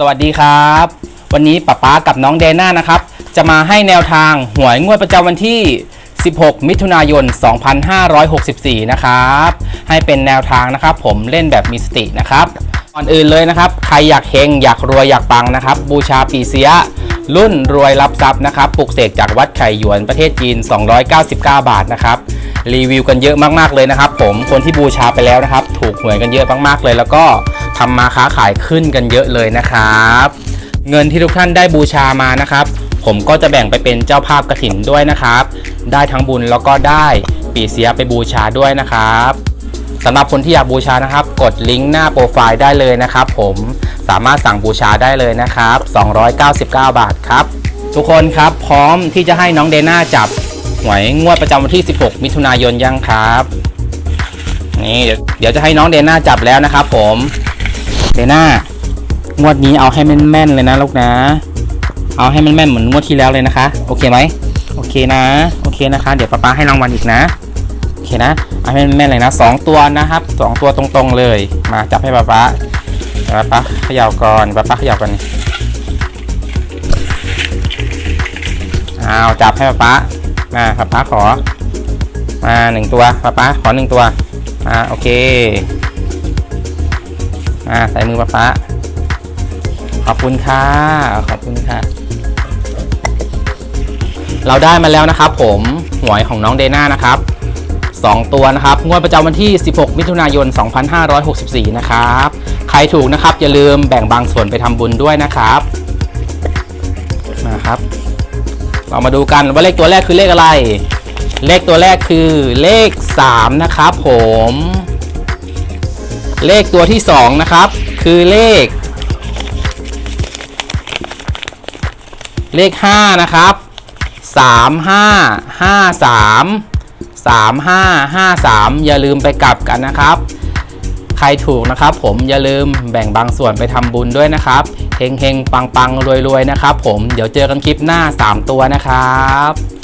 สวัสดีครับ วันนี้ป๊าป๊ากับน้องเดน่านะครับ จะมาให้แนวทางหวยงวดประจำวันที่ 16 มิถุนายน 2564 นะครับ ให้เป็นแนวทางนะครับ ผมเล่นแบบมีสตินะครับก่อนอื่นเลยนะครับ ใครอยากเฮงอยากรวยอยากปังนะครับ บูชาปีเสีย รุ่นรวยรับทรัพย์นะครับปลุกเสกจากวัดไข่หยวนประเทศจีน 299 บาทนะครับรีวิวกันเยอะมากๆเลยนะครับ ผมคนที่บูชาไปแล้วนะครับ ถูกหวยกันเยอะมากๆเลยแล้วก็ ทำมาค้าขายขึ้นกันเยอะเลยนะครับ เงินที่ทุกท่านได้บูชามานะครับ ผมก็จะแบ่งไปเป็นเจ้าภาพกระถินด้วยนะครับ ได้ทั้งบุญแล้วก็ได้ปีเสียไปบูชาด้วยนะครับสำหรับคนที่อยากบูชานะครับ กดลิงก์หน้าโปรไฟล์ได้เลยนะครับ ผมสามารถสั่งบูชาได้เลยนะครับ 299 บาทครับ ทุกคนครับพร้อมที่จะให้น้องเดน่าจับหวยงวดประจำวันที่ 16 มิถุนายนยังครับนี่เดี๋ยวเดี๋ยวจะให้น้องเดน่าจับแล้วนะครับผม เดน่างวดนี้เอาให้แม่นๆเลยนะลูกนะ เอาให้แม่นๆเหมือนงวดที่แล้วเลยนะคะ โอเคไหมโอเคนะ โอเคนะคะ เดี๋ยวป้าป้าให้รางวัลอีกนะโอเคนะเอาให้แม่นๆเลยนะสองตัวนะครับสองตัวตรงๆเลย มาจับให้ป้าป้าป้าป้าเขย่าก่อนป้าป้าเขย่าก่อนเอาจับให้ป้าป้ามาป้าป้าขอมาหนึ่งตัวป้าป้าขอหนึ่งตัวมาโอเค มาใส่มือป้าป้าขอบคุณค่ะ ขอบคุณค่ะ เราได้มาแล้วนะครับ ผมหวยของน้องเดน่านะครับ 2 ตัวนะครับ งวดประจำวันที่ 16 มิถุนายน 2564 นะครับ ใครถูกนะครับ อย่าลืมแบ่งบางส่วนไปทำบุญด้วยนะครับนะครับ เรามาดูกันว่าเลขตัวแรกคือเลขอะไร เลขตัวแรกคือเลข 3 นะครับผม เลขตัวที่ 2 นะครับ คือเลข เลข 5 นะครับ 3 5 5 3 3 5 5 3 อย่าลืมไปกลับกันนะครับ ใครถูกนะครับ ผมอย่าลืมแบ่งบางส่วนไปทำบุญด้วยนะครับเฮงเฮงปังปังรวยรวยนะครับ ผมเดี๋ยวเจอกันคลิปหน้า 3 ตัวนะครับ